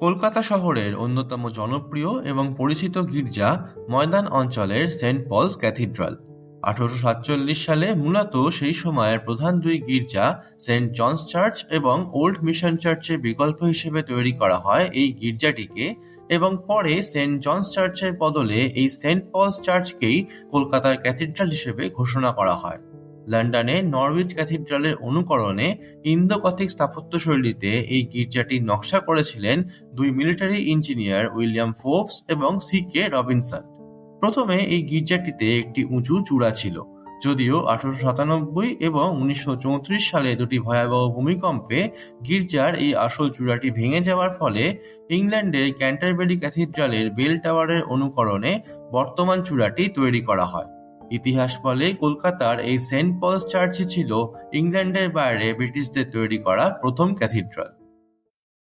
কলকাতা শহরের অন্যতম জনপ্রিয় এবং পরিচিত গির্জা ময়দান অঞ্চলের সেন্ট পলস ক্যাথিড্রাল। আঠারোশো সাতচল্লিশ সালে মূলত সেই সময়ের প্রধান দুই গির্জা সেন্ট জনস চার্চ এবং ওল্ড মিশন চার্চের বিকল্প হিসেবে তৈরি করা হয় এই গির্জাটিকে এবং পরে সেন্ট জনস চার্চের বদলে এই সেন্ট পলস চার্চকেই কলকাতার ক্যাথিড্রাল হিসেবে ঘোষণা করা হয়। লন্ডনে নরউইচ ক্যাথিড্রালের অনুকরণে ইন্দো কথিক স্থাপত্যশৈলীতে এই গির্জাটির নকশা করেছিলেন দুই মিলিটারি ইঞ্জিনিয়ার উইলিয়াম ফোর্বস এবং সি কে রবিনসন। প্রথমে এই গির্জাটিতে একটি উঁচু চূড়া ছিল, যদিও আঠারোশো সাতানব্বই এবং উনিশশো চৌত্রিশ সালে দুটি ভয়াবহ ভূমিকম্পে গির্জার এই আসল চূড়াটি ভেঙে যাওয়ার ফলে ইংল্যান্ডের ক্যান্টারবেরি ক্যাথিড্রালের বেল টাওয়ারের অনুকরণে বর্তমান চূড়াটি তৈরি করা হয়। ইতিহাস বলে কলকাতার এই সেন্ট পলস চার্চই ছিল ইংল্যান্ডের বাইরে ব্রিটিশদের তৈরি করা প্রথম ক্যাথিড্রাল।